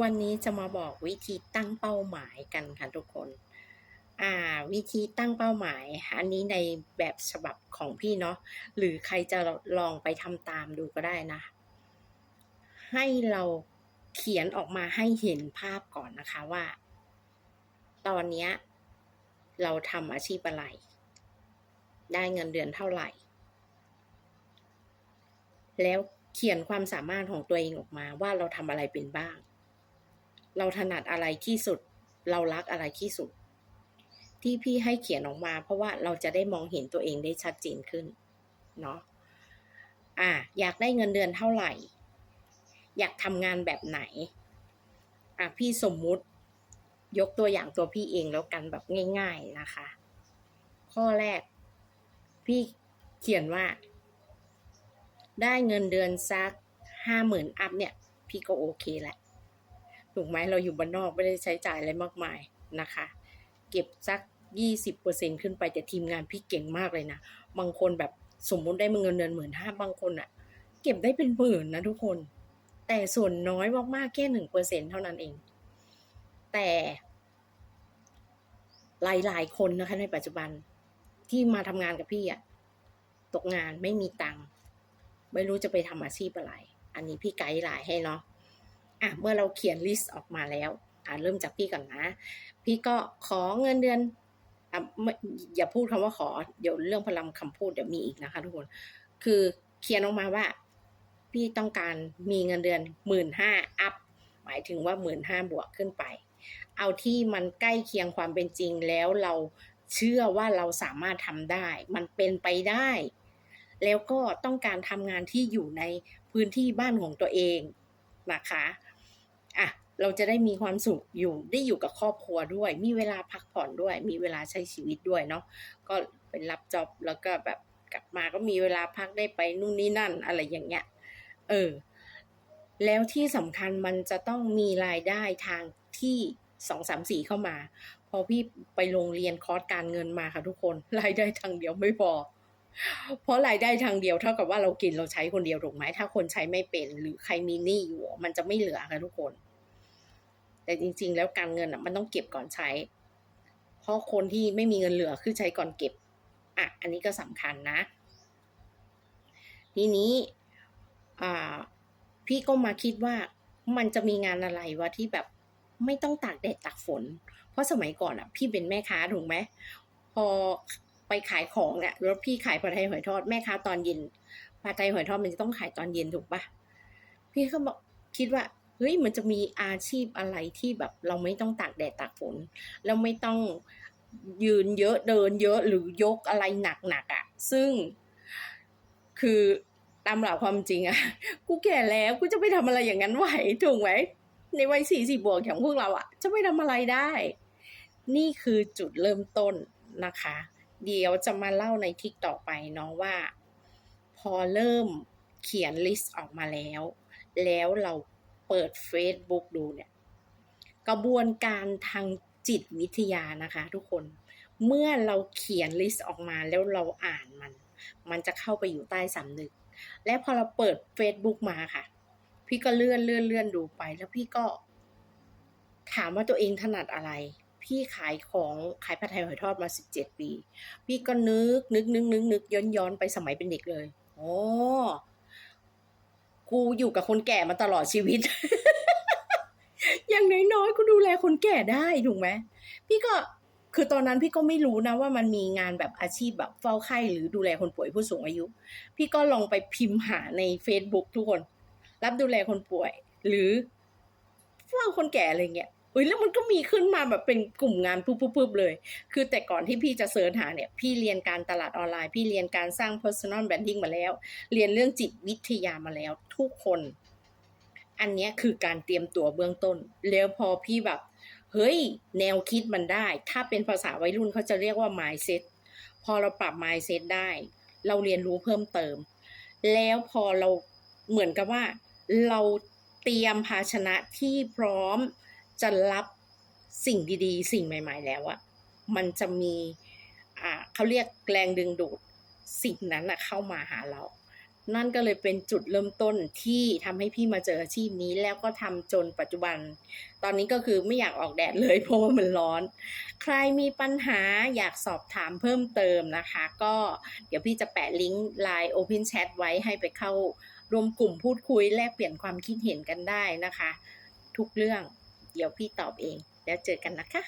วันนี้จะมาบอกวิธีตั้งเป้าหมายกันค่ะทุกคน อ่า วิธีตั้งเป้าหมาย อันนี้ในแบบฉบับของพี่เนาะ หรือใครจะลองไปทำตามดูก็ได้นะ ให้เราเขียนออกมาให้เห็นภาพก่อนนะคะว่า ตอนนี้เราทำอาชีพอะไร ได้เงินเดือนเท่าไหร่ แล้วเขียนความสามารถของตัวเองออกมาว่าเราทำอะไรเป็นบ้าง เราถนัดอะไรที่สุด เรารักอะไรที่สุด ที่พี่ให้เขียนออกมา เพราะว่าเราจะได้มองเห็นตัวเองได้ชัดเจนขึ้นเนาะอะอยากได้เงินเดือนเท่าไหร่ อยากทำงานแบบไหนอะพี่สมมุติยกตัวอย่างตัวพี่เองแล้วกันแบบง่าย ๆนะคะ ข้อแรก พี่เขียนว่า ได้เงินเดือนสักห้าหมื่นอัพเนี่ย พี่ก็โอเคแหละ ถูกไหมเราอยู่บ้านนอกไม่ได้ใช้จ่ายอะไรมากมายนะคะ เก็บสักยี่สิบเปอร์เซ็นขึ้นไปแต่ทีมงานพี่เก่งมากเลยนะ บางคนแบบสมมุติได้เงินเดือนหมื่นห้าบางคนอะเก็บได้เป็นหมื่นนะทุกคน แต่ส่วนน้อยมากๆแค่หนึ่งเปอร์เซ็นเท่านั้นเอง แต่ หลายๆ คนนะคะในปัจจุบันที่มาทำงานกับพี่อะตกงานไม่มีตังค์ไม่รู้จะไปทำอาชีพอะไร อันนี้พี่ไกด์ไลน์ให้เนาะ อะเมื่อเราเขียนลิสต์ออกมาแล้วอะเริ่มจากพี่ก่อนนะ พี่ก็ขอเงินเดือนอะอย่าพูดคำว่าขอ เดี๋ยวเรื่องพลังคำพูดเดี๋ยวมีอีกนะคะทุกคน คือเขียนออกมาว่า พี่ต้องการมีเงินเดือนหมื่นห้าอัพหมายถึงว่าหมื่นห้าบวกขึ้นไป เอาที่มันใกล้เคียงความเป็นจริงแล้วเราเชื่อว่าเราสามารถทำได้ มันเป็นไปได้ แล้วก็ต้องการทำงานที่อยู่ในพื้นที่บ้านของตัวเองนะคะ อะเราจะได้มีความสุขอยู่ได้อยู่กับครอบครัวด้วย มีเวลาพักผ่อนด้วย มีเวลาใช้ชีวิตด้วยเนาะก็เป็นรับจ็อบแล้วก็แบบกลับมาก็มีเวลาพักได้ไปนู่นนี่นั่นอะไรอย่างเงี้ยเออแล้วที่สำคัญมันจะต้องมีรายได้ทางที่สองสามสี่เข้ามา พอพี่ไปโรงเรียนคอร์สการเงินมาค่ะทุกคน รายได้ทางเดียวไม่พอ เพราะรายได้ทางเดียวเท่ากับว่าเรากินเราใช้คนเดียวถูกไหมถ้าคนใช้ไม่เป็น หรือใครมีหนี้อยู่ มันจะไม่เหลือค่ะทุกคน แต่จริง ๆ แล้วการเงินอะ มันต้องเก็บก่อนใช้ เพราะคนที่ไม่มีเงินเหลือคือใช้ก่อนเก็บอะอันนี้ก็สำคัญนะ ทีนี้อ่าพี่ก็มาคิดว่ามันจะมีงานอะไรวะที่แบบไม่ต้องตากแดดตากฝน เพราะสมัยก่อนอะ พี่เป็นแม่ค้าถูกไหมพอ ไปขายของเนี่ยแล้วพี่ขายผัดไทยหอยทอดแม่ค้าตอนเย็นผัดไทยหอยทอดมันจะต้องขายตอนเย็นถูกปะพี่ก็บอกคิดว่าเฮ้ยมันจะมีอาชีพอะไรที่แบบเราไม่ต้องตากแดดตากฝนแล้วไม่ต้องยืนเยอะเดินเยอะหรือยกอะไรหนักๆอะ่ะ ซึ่งคือตามหลักความจริงอะกูแก่แล้วกูจะไปทำอะไรอย่างนั้นไหวถูกไหมในวัยสี่สิบบวกอย่างพวกเราอะจะไปทำอะไรได้ นี่คือจุดเริ่มต้นนะคะ เดี๋ยวจะมาเล่าในทิกต่อไปเนาะว่า พอเริ่มเขียนลิสต์ออกมาแล้ว แล้วเราเปิด Facebook ดูเนี่ย กระบวนการทางจิตวิทยานะคะทุกคน เมื่อเราเขียนลิสต์ออกมาแล้วเราอ่านมัน มันจะเข้าไปอยู่ใต้สำนึก และพอเราเปิด Facebook มาค่ะ พี่ก็เลื่อนเลื่อนเลื่อนดูไป แล้วพี่ก็ถามว่าตัวเองถนัดอะไร พี่ขายของขายผัดไทยหอยทอดมาสิบเจ็ดปี พี่ก็นึกนึกนึกนึกนึกย้อนย้อนไปสมัยเป็นเด็กเลยโอ้กูอยู่กับคนแก่มาตลอดชีวิต อย่างน้อยๆกูดูแลคนแก่ได้ถูกไหมพี่ก็คือตอนนั้นพี่ก็ไม่รู้นะว่ามันมีงานแบบอาชีพแบบเฝ้าไข้หรือดูแลคนป่วยผู้สูงอายุ พี่ก็ลองไปพิมพ์หาใน Facebook ทุกคน รับดูแลคนป่วย หรือเฝ้าคนแก่อะไรเงี้ย เอ้ยแล้วมันก็มีขึ้นมาแบบเป็นกลุ่มงานปุ๊บๆเลย คือแต่ก่อนที่พี่จะเสิร์ชหาเนี่ย พี่เรียนการตลาดออนไลน์ พี่เรียนการสร้าง personal branding มาแล้ว เรียนเรื่องจิตวิทยามาแล้ว ทุกคน อันนี้คือการเตรียมตัวเบื้องต้น แล้วพอพี่แบบ เฮ้ย แนวคิดมันได้ ถ้าเป็นภาษาวัยรุ่นเขาจะเรียกว่า mindset พอเราปรับ mindset ได้ เราเรียนรู้เพิ่มเติม แล้วพอเราเหมือนกับว่า เราเตรียมภาชนะที่พร้อม จะรับสิ่งดีๆ สิ่งใหม่ ๆ แล้วอะมันจะมีอ่าเขาเรียกแรงดึงดูดสิ่งนั้นอะเข้ามาหาเรา นั่นก็เลยเป็นจุดเริ่มต้นที่ทำให้พี่มาเจออาชีพนี้แล้วก็ทำจนปัจจุบัน ตอนนี้ก็คือไม่อยากออกแดดเลยเพราะว่ามันร้อน ใครมีปัญหาอยากสอบถามเพิ่มเติมนะคะ ก็เดี๋ยวพี่จะแปะลิงก์ Line Open Chat ไว้ให้ไปเข้ารวมกลุ่มพูดคุยแลกเปลี่ยนความคิดเห็นกันได้นะคะ ทุกเรื่อง เดี๋ยวพี่ตอบเอง แล้วเจอกันนะคะ